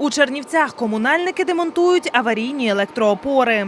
У Чернівцях комунальники демонтують аварійні електроопори.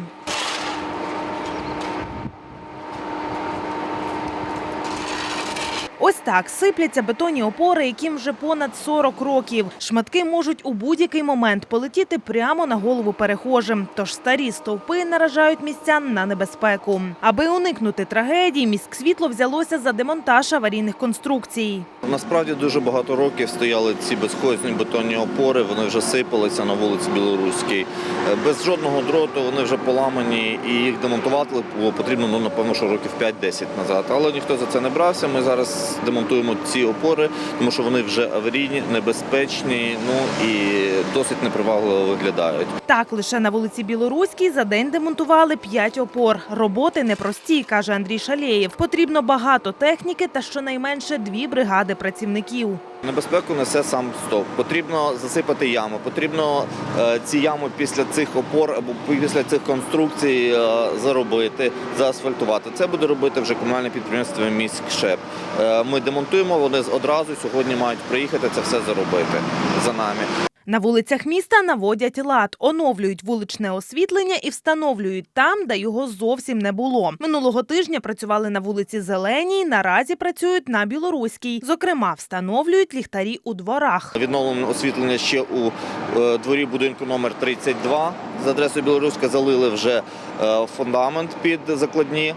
Ось так сипляться бетонні опори, яким вже понад 40 років. Шматки можуть у будь-який момент полетіти прямо на голову перехожим. Тож старі стовпи наражають містян на небезпеку. Аби уникнути трагедії, міськсвітло взялося за демонтаж аварійних конструкцій. Насправді дуже багато років стояли ці безхозні бетонні опори, вони вже сипалися на вулиці Білоруській. Е, Без жодного дроту вони вже поламані і їх демонтувати було потрібно, ну, напевно, що років 5-10 назад. Але ніхто за це не брався. Ми зараз демонтуємо ці опори, тому що вони вже аварійні, небезпечні, ну і досить непривагливо виглядають. Так, лише на вулиці Білоруській за день демонтували 5 опор. Роботи непрості, каже Андрій Шалєєв. Потрібно багато техніки та щонайменше дві бригади працівників. Небезпеку несе сам стовп. Потрібно засипати яму. Потрібно е, ці ями після цих опор або після цих конструкцій е, заробити, заасфальтувати. Це буде робити вже комунальне підприємство міськшеп. Е, ми демонтуємо. Вони одразу сьогодні мають приїхати це все заробити за нами. На вулицях міста наводять лад, оновлюють вуличне освітлення і встановлюють там, де його зовсім не було. Минулого тижня працювали на вулиці Зеленій. Наразі працюють на Білоруській. Зокрема, встановлюють ліхтарі у дворах. Відновлено освітлення ще у е, дворі будинку номер 32 з адресою Білоруська залили вже е, фундамент під закладні.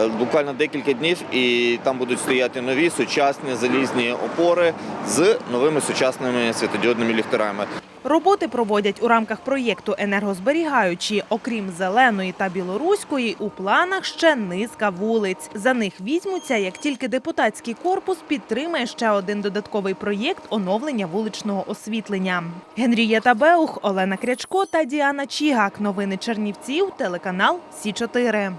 Е, Буквально декілька днів, і там будуть стояти нові сучасні залізні опори з новими сучасними світодіодними ліхтарами. Роботи проводять у рамках проєкту енергозберігаючі. Окрім зеленої та білоруської, у планах ще низка вулиць. За них візьмуться, як тільки депутатський корпус підтримає ще один додатковий проєкт оновлення вуличного освітлення. Генрієта Беух, Олена Крячко та Діана Чігак. Новини Чернівців, телеканал Сі 4